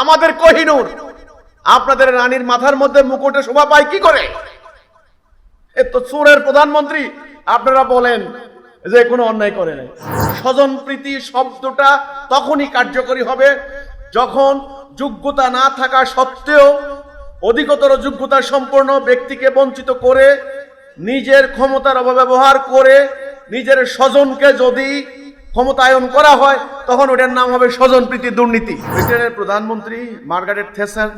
আমাদের কোহিনুর। আপনাদের রানীর মাথার মধ্যে মুকুটে শোভা পায় কি করে? এ তো চোরের প্রধানমন্ত্রী, আপনারা বলেন যে কোনো অন্যায় করে নাই। স্বজন প্রীতি শব্দটা তখনই কার্যকরী হবে যখন যোগ্যতা না থাকা সত্ত্বেও অধিকতর যোগ্যতা সম্পন্ন ব্যক্তিকে বঞ্চিত করে, নিজের ক্ষমতার অপব্যবহার করে, নিজের স্বজনকে যদি ক্ষমতায়ন করা হয়, তখন ওটার নাম হবে স্বজন প্রীতি দুর্নীতি। ব্রিটেনের প্রধানমন্ত্রী মার্গারেট থেসার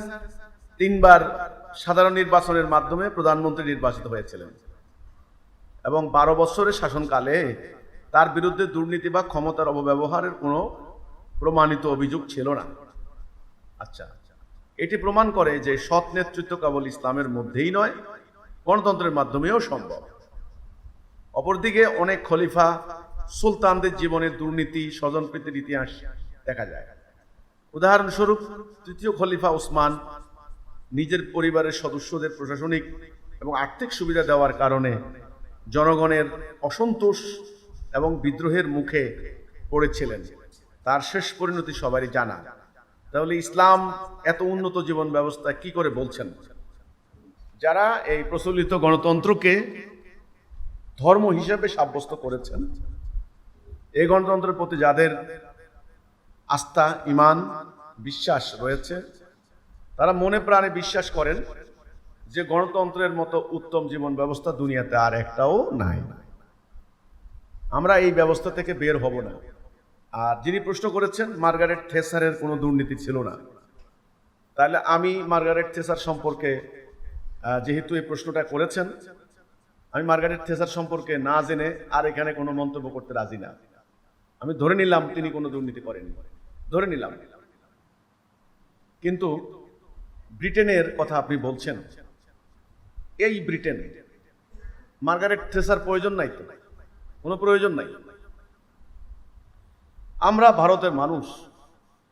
তিনবার সাধারণ নির্বাচনের মাধ্যমে প্রধানমন্ত্রী নির্বাচিত হয়েছিলেন। এবং বারো বছরের শাসনকালে তার বিরুদ্ধে দুর্নীতি বা ক্ষমতার অপব্যবহারের কোনো প্রমাণিত অভিযোগ ছিল না। আচ্ছা এটি প্রমাণ করে যে সৎ নেতৃত্ব কেবল ইসলামের মধ্যেই নয়, গণতন্ত্রের মাধ্যমেও সম্ভব। অপরদিকে অনেক খলিফা সুলতানদের জীবনের দুর্নীতি, স্বজনপ্রীতির ইতিহাস দেখা যায়। উদাহরণস্বরূপ, তৃতীয় খলিফা ওসমান নিজের পরিবারের সদস্যদের প্রশাসনিক এবং আর্থিক সুবিধা দেওয়ার কারণে জনগণের অসন্তোষ এবং বিদ্রোহের মুখে পড়েছিলেন। তার শেষ পরিণতি সবারই জানা। তাহলে ইসলাম এত উন্নত জীবন ব্যবস্থা কি করে বলছেন? যারা এই প্রচলিত গণতন্ত্রকে ধর্ম হিসেবে সাব্যস্ত করেছেন এই গণতন্ত্রের প্রতি যাদের আস্থা, ইমান, বিশ্বাস রয়েছে, তারা মনে প্রাণে বিশ্বাস করেন যে গণতন্ত্রের মতো উত্তম জীবন ব্যবস্থা দুনিয়াতে আর একটাও নাই। আমরা এই ব্যবস্থা থেকে বের হব না। আর যিনি প্রশ্ন করেছেন, মার্গারেট থেসারের কোনো দুর্নীতি ছিল না। তাহলে আমি মার্গারেট থেসার সম্পর্কে যেহেতু এই প্রশ্নটা করেছেন, আমি মার্গারেট থেসার সম্পর্কে না জেনে আর এখানে কোনো মন্তব্য করতে রাজি না। আমি ধরে নিলাম তিনি কোনো দুর্নীতি করেননি। ধরে নিলাম। কিন্তু ব্রিটেনের কথা আপনি বলছেন, এই ব্রিটেন, মার্গারেট থেসার প্রয়োজন নাই তো? কোনো প্রয়োজন নাই? আমরা ভারতের মানুষ,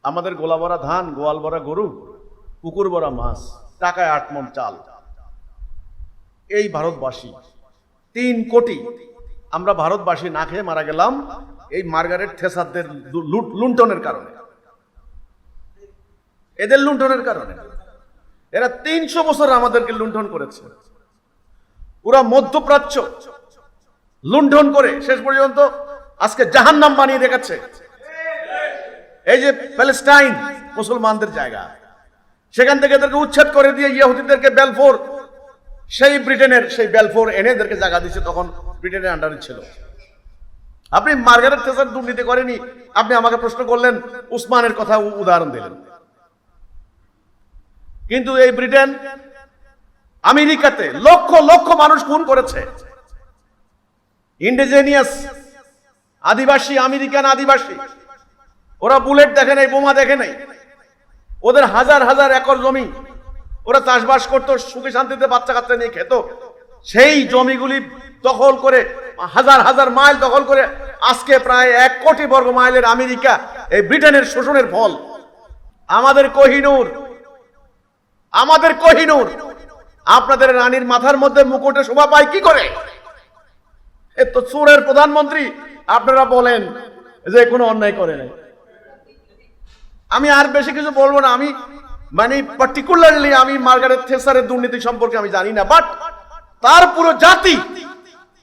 আমাদের গোলা ভরা ধান, গোয়াল ভরা গরু, পুকুর ভরা মাছ, টাকায় আট মন চাল। এই ভারতবাসী, তিন কোটি আমরা ভারতবাসী না খেয়ে মারা গেলাম এই মার্গারেট থেসারদের লুণ্ঠনের কারণে। এদের লুণ্ঠনের কারণে। এরা তিনশো বছর আমাদেরকে লুণ্ঠন করেছে। পুরা মধ্যপ্রাচ্য লুণ্ঠন করে শেষ পর্যন্ত আজকে জাহান্নাম বানিয়ে রেখেছে। এই যে প্যালেস্টাইন মুসলমানদের জায়গা, সেখান থেকে এদেরকে উচ্ছেদ করে দিয়ে ইহুদিদেরকে বেলফোর, সেই ব্রিটেনের সেই বেলফোর এনে এদেরকে জায়গা দিচ্ছে তখন ব্রিটেনের আন্ডারে ছিল। আপনি মার্গারেট থেসার দুর্নীতি করেনি, আপনি আমাকে প্রশ্ন করলেন, উসমানের কথা উদাহরণ দিলেন। কিন্তু এই ব্রিটেন আমেরিকাতে লক্ষ লক্ষ মানুষ খুন করেছে। ইন্ডিজেনিয়াস আদিবাসী, আমেরিকান আদিবাসী, ওরা বুলেট দেখে নাই, বোমা দেখে নাই। ওদের হাজার হাজার একর জমি ওরা চাষবাস করতো, সুখে শান্তিতে বাচ্চা কাচ্চা নিয়ে খেত। সেই জমিগুলি দখল করে হাজার হাজার মাইল দখল করে আজকে প্রায় এক কোটি বর্গ মাইলের আমেরিকা, এই ব্রিটেনের শোষণের ফল। আমাদের কহিনুর আমাদের কহিনুর। আপনাদের রানীর মাথার মধ্যে মুকুটে শোভা পায় কি করে? এ তো চোরের প্রধানমন্ত্রী, আপনারা বলেন যে কোনো অন্যায় করে নাই। আমি আর বেশি কিছু বলব না, আমি মানে পার্টিকুলারলি আমি মার্গারেট থেসারের দুর্নীতি সম্পর্কে আমি জানি না বাট তার পুরো জাতি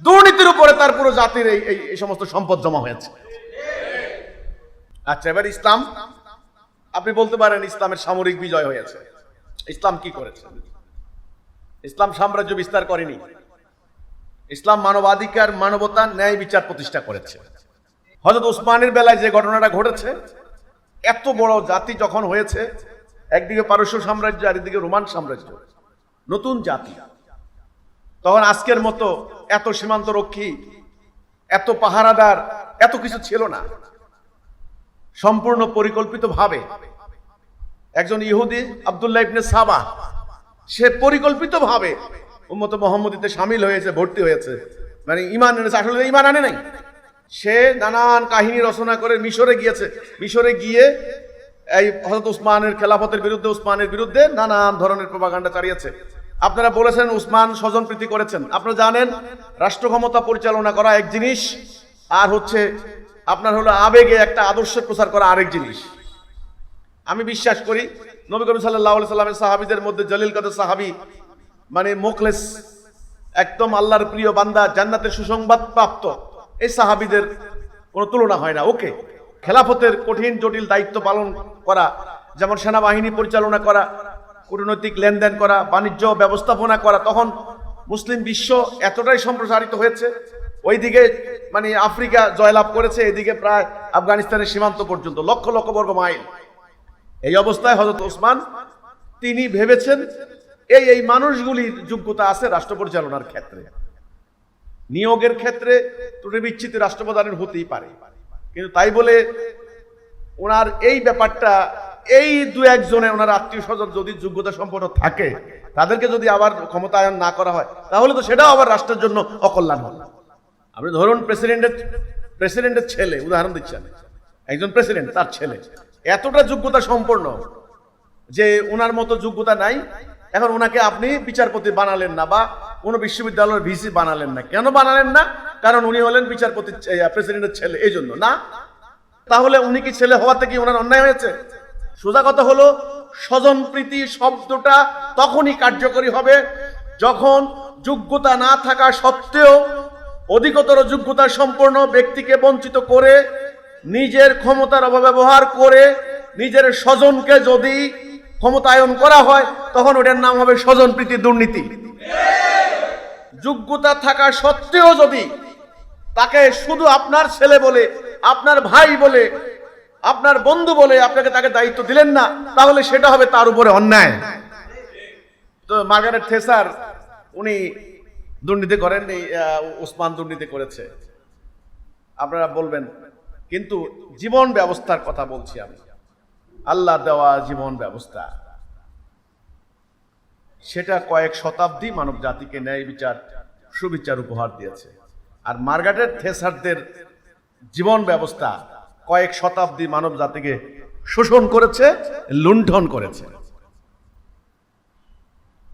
দুর্নীতির উপরে তার পুরো জাতির এই এই- সমস্ত সম্পদ জমা হয়েছে। আচ্ছা এবার ইসলাম। আপনি বলতে পারেন ইসলামের সামরিক বিজয় হয়েছে। ইসলাম কি করেছে? ইসলাম সাম্রাজ্য বিস্তার করেনি। ইসলাম মানবাধিকার, মানবতা, ন্যায় বিচার প্রতিষ্ঠা করেছে। হজরত উসমানের বেলায় যে ঘটনাটা ঘটেছে, এত বড় জাতি যখন হয়েছে, একদিকে পারস্য সাম্রাজ্য আর একদিকে রোমান সাম্রাজ্য। নতুন জাতি। তখন আজকের মতো এত সীমান্ত রক্ষী এত পাহারাদার, এত কিছু ছিল না। সম্পূর্ণ পরিকল্পিত ভাবে একজন ইহুদি আব্দুল্লাহ ইবনে সাবা, সে পরিকল্পিত ভাবে উম্মত মোহাম্মদীতে সামিল হয়েছে, ভর্তি হয়েছে। মানে ইমান এনেছে, আসলে ইমান আনে নাই। সে নানান কাহিনী রচনা করে মিশরে গিয়েছে। মিশরে গিয়ে এই হজরত উসমানের খেলাফতের বিরুদ্ধে, উসমানের বিরুদ্ধে নানান ধরনের প্রভাকাণ্ডা চালিয়েছে। আপনারা বলেছেন উসমান স্বজন প্রীতি করেছেন। আপনারা জানেন, রাষ্ট্র ক্ষমতা পরিচালনা করা এক জিনিস, আর হচ্ছে আপনার হলো আবেগে একটা আদর্শের প্রচার করা আরেক জিনিস। আমি বিশ্বাস করি, নবী করিম সাল্লাহ সাল্লামের সাহাবিদের মধ্যে জলিল কাদের সাহাবি মানে মোখলেস, একদম আল্লাহর প্রিয় বান্দা, জান্নাতের সুসংবাদ প্রাপ্ত, এই সাহাবিদের কোনো তুলনা হয় না। ওকে, খেলাফতের কঠিন, জটিল দায়িত্ব পালন করা, যেমন সেনাবাহিনী পরিচালনা করা কূটনৈতিক লেনদেন করা, বাণিজ্য ব্যবস্থাপনা করা, তখন মুসলিম বিশ্ব এতটাই সম্প্রসারিত হয়েছে। ওইদিকে মানে আফ্রিকা জয়লাভ করেছে, এদিকে প্রায় আফগানিস্তানের সীমান্ত পর্যন্ত, লক্ষ লক্ষ বর্গ মাইল। এই অবস্থায় হজরত ওসমান, তিনি ভেবেছেন, এই এই মানুষগুলির যোগ্যতা আছে রাষ্ট্র পরিচালনার ক্ষেত্রে। নিয়োগের ক্ষেত্রে ত্রুটি বিচ্ছিত রাষ্ট্রপ্রধানের হতেই পারে। কিন্তু তাই বলে ওনার এই ব্যাপারটা এই দু একজনে ওনার আত্মীয় স্বজন যদি যোগ্যতা সম্পন্ন থাকে, তাদেরকে যদি আবার ক্ষমতায়ন না করা হয়, তাহলে তো সেটাও আবার রাষ্ট্রের জন্য অকল্যাণ হল আপনি ধরুন প্রেসিডেন্টের প্রেসিডেন্টের ছেলে, উদাহরণ দিচ্ছেন একজন প্রেসিডেন্ট, তার ছেলে। এতটা যোগ্যতা সম্পন্ন যে ওনার মতো যোগ্যতা নাই, এখন ওনাকে আপনি বিচারপতি বানালেন না বা কোনো বিশ্ববিদ্যালয়ের ভিসি বানালেন না। কেন বানালেন না? কারণ উনি হলেন বিচারপতি প্রেসিডেন্টের ছেলে। এই জন্য, না? তাহলে উনি কি ছেলে হওয়াতে কি ওনার অন্যায় হয়েছে? সোজা কথা হলো স্বজনপ্রীতি শব্দটা তখনই কার্যকরী হবে যখন যোগ্যতা না থাকা সত্ত্বেও অধিকতর যোগ্যতা সম্পন্ন ব্যক্তিকে বঞ্চিত করে, নিজের ক্ষমতার অপব্যবহার করে, নিজের স্বজনকে যদি ক্ষমতায়ন করা হয়, তখন ওটার নাম হবে স্বজনপ্রীতি দুর্নীতি। যোগ্যতা থাকা সত্ত্বেও যদি তাকে শুধু আপনার ছেলে বলে, আপনার ভাই বলে আপনার বন্ধু বলে আপনাকে তাকে দায়িত্ব দিলেন না তাহলে সেটা হবে তার উপরে অন্যায়। তো মার্গারেট থেসার উনি দুর্নীতি করেন এই আহ, ওসমান দুর্নীতি করেছে। আপনারা বলবেন কিন্তু জীবন ব্যবস্থার কথা বলছি আমি। আল্লাহ দেওয়া জীবন ব্যবস্থা। সেটা কয়েক শতাব্দী মানব জাতিকে ন্যায় বিচার সুবিচার উপহার দিয়েছে। আর মার্গারেট থেসারদের জীবন ব্যবস্থা কয়েক শতাব্দী মানব জাতিকে শোষণ করেছে, লুণ্ঠন করেছে।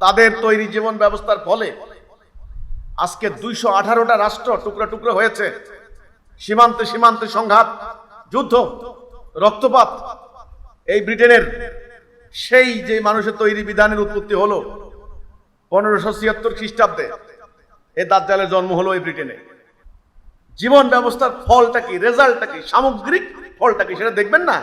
তাদের তৈরি জীবন ব্যবস্থার ফলে আজকে দুইশো আঠারোটা রাষ্ট্র টুকরো টুকরো হয়েছে। সীমান্তে সীমান্তে সংঘাত, যুদ্ধ, রক্তপাত। এই ব্রিটেনের সেই যে মানুষের তৈরি বিধানের উৎপত্তি হলো, পনেরোশো ছিয়াত্তর খ্রিস্টাব্দে এ দাজ্জালের জন্ম হলো এই ব্রিটেনে। জীবন ব্যবস্থার ফলটা কি রেজাল্টটা কি সামগ্রিক ফলটা কি সেটা দেখবেন না?